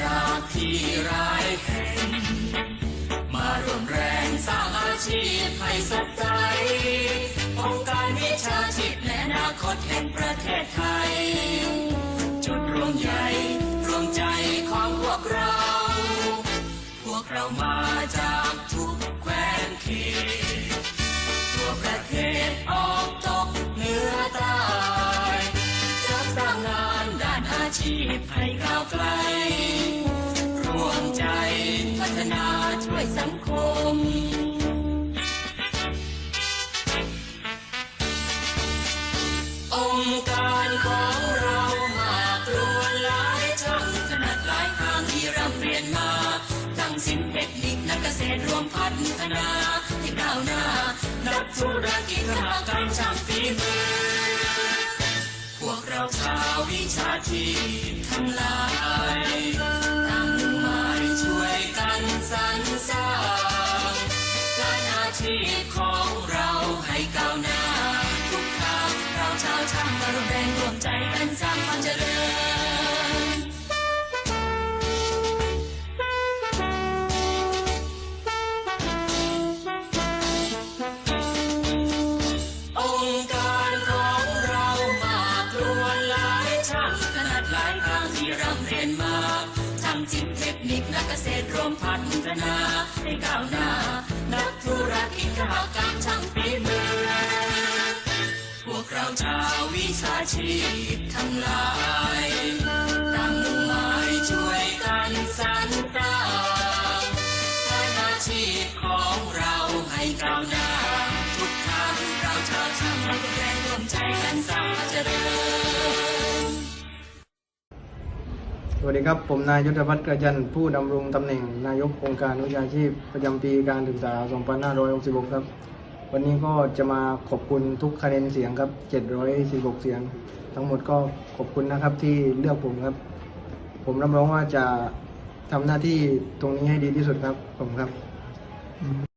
จากที่ร้ายแห่งมาร่วมแรงสร้างอาชีพให้สดใสองค์การวิชาชีพและอนาคตแห่งประเทศไทยจุดรวมใหญ่รวมใจของพวกเรา พวกเรามาจากทุกางงานด้านอาชีพให้ก้าวไกลรวมใจพัฒนาช่วยสังคม องค์การของเรามากล้วนหลายช่างถนัดหลายทางที่ร่ำเรียนมาทั้งสิ้นเทคนิคนักเกษตรรวมพัฒนาที่ก้าวหน้า นักธุรกิจสหกรรมช่างฝีมือ วิชาชีพทั้งหลายตั้งหมายช่วยกันสรรสร้างการอาชีพของเราให้ก้าวหน้า ทุกครั้งเราชาวช่างมาร่วมแรงร่วมใจกันสร้างความเจริญ ร่ำเรียนมาทั้งจิตเทคนิคและเกษตรรวมพัฒนาให้ก้าวหน้า นักธุรกิจขหกรรมช่างฝีมือ พวกเราชาววิชาชีพทั้งหลายตั้งหมายช่วยกันสรรสร้างการอาชีพของเราให้ก้าวหน้า ทุกทางเราชาวช่างมาร่วมแรงร่วมใจกันสร้างควาเจริญ สวัสดีครับ ผมนายยุทธพัฒน์กระจันผู้ดำรงตำแหน่งนายกองค์การวิชาชีพ ประจำปีการศึกษา 2566 ครับ วันนี้ก็จะมาขอบคุณทุกคะแนนเสียงครับ 746 เสียง ทั้งหมดก็ขอบคุณนะครับที่เลือกผมครับ ผมรับรองว่าจะทำหน้าที่ตรงนี้ให้ดีที่สุดครับผมครับ